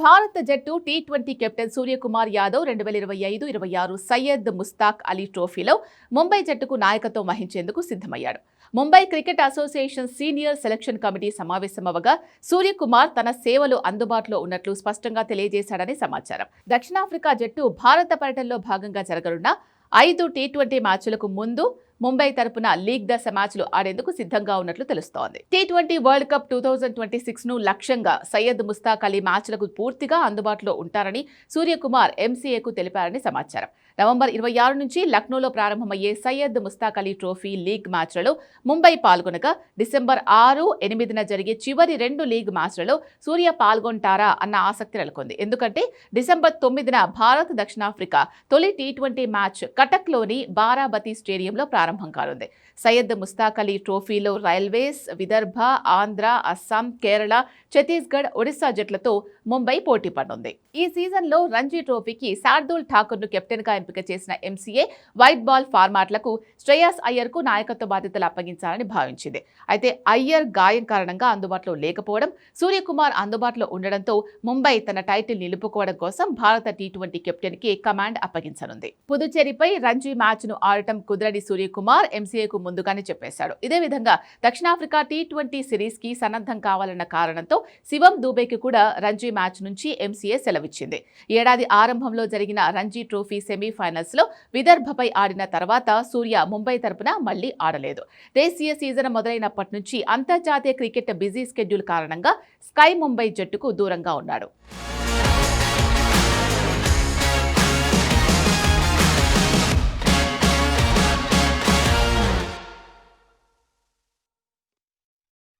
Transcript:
భారత జట్టు T twenty captain Suryakumar Yadav రెండు వేల ఇరవై ఐదు ఇరవై ఆరు సయ్యద్ ముస్తాక్ అలీ ట్రోఫీలో ముంబై జట్టుకు నాయకత్వం వహించేందుకు సిద్ధమయ్యాడు. Mumbai cricket association senior selection committee సమావేశమవగా Suryakumar తన సేవలు అందుబాటులో ఉన్నట్లు స్పష్టంగా తెలియజేశాడని సమాచారం. దక్షిణాఫ్రికా జట్టు భారత పర్యటనలో భాగంగా జరగనున్న ఐదు టీ ట్వంటీ మ్యాచ్లకు ముందు ముంబై తరపున లీగ్ దశ మ్యాచ్లు ఆడేందుకు సిద్ధంగా ఉన్నట్లు తెలుస్తోంది. T twenty world cup two thousand twenty సిక్స్ను లక్ష్యంగా సయ్యద్ ముస్తాక్ అలీ మ్యాచ్లకు పూర్తిగా అందుబాటులో ఉంటారని సూర్యకుమార్ ఎంసీఏకు తెలిపారని సమాచారం. నవంబర్ ఇరవై ఆరు నుంచి లక్నోలో ప్రారంభమయ్యే సయ్యద్ ముస్తాక్ అలీ ట్రోఫీ లీగ్ మ్యాచ్లలో ముంబై పాల్గొనగా డిసెంబర్ ఆరు ఎనిమిదిన జరిగే చివరి రెండు లీగ్ మ్యాచ్లలో సూర్య పాల్గొంటారా అన్న ఆసక్తి నెలకొంది. ఎందుకంటే డిసెంబర్ తొమ్మిదిన భారత్ దక్షిణాఫ్రికా తొలి టీ ట్వంటీ మ్యాచ్ కటక్లోని బారాబతి స్టేడియంలో ప్రారంభం కానుంది. సయ్యద్ ముస్తాక్ అలీ ట్రోఫీలో రైల్వేస్ విదర్భ ఆంధ్ర అస్సాం కేరళ ఛత్తీస్గఢ్ ఒడిశా జట్లతో ముంబై పోటీ పడనుంది. ఈ సీజన్లో రంజీ ట్రోఫీకి శార్దూల్ ఠాకూర్ను కెప్టెన్గా ఎంపిక చేసిన ఎంసీఏ వైట్ బాల్ ఫార్మాట్లకు శ్రేయస్ అయ్యర్కు నాయకత్వ బాధ్యతలు అప్పగించాలని భావించింది. అయితే అయ్యర్ గాయం కారణంగా అందుబాటులో లేకపోవడం సూర్యకుమార్ అందుబాటులో ఉండడంతో ముంబై తన టైటిల్ నిలుపుకోవడం కోసం భారత టీ ట్వంటీ కెప్టెన్కి కమాండ్ అప్పగించనుంది. పుదుచ్చేరిపై రంజీ మ్యాచ్ను ఆడటం కుదరని సూర్యకుమార్ కుమార్ ఎంసీఏకు ముందుగానే చెప్పేశాడు. ఇదే విధంగా దక్షిణాఫ్రికా టీ ట్వంటీ సిరీస్కి సన్నద్ధం కావాలన్న కారణంతో శివం దూబేకి కూడా రంజీ మ్యాచ్ నుంచి ఎంసీఏ సెలవిచ్చింది. ఏడాది ఆరంభంలో జరిగిన రంజీ ట్రోఫీ సెమీఫైనల్స్లో విదర్భపై ఆడిన తర్వాత సూర్య ముంబై తరపున మళ్ళీ ఆడలేదు. దేశీయ సీజన్ మొదలైనప్పటి నుంచి అంతర్జాతీయ క్రికెట్ బిజీ స్కెడ్యూల్ కారణంగా స్కై ముంబై జట్టుకు దూరంగా ఉన్నాడు.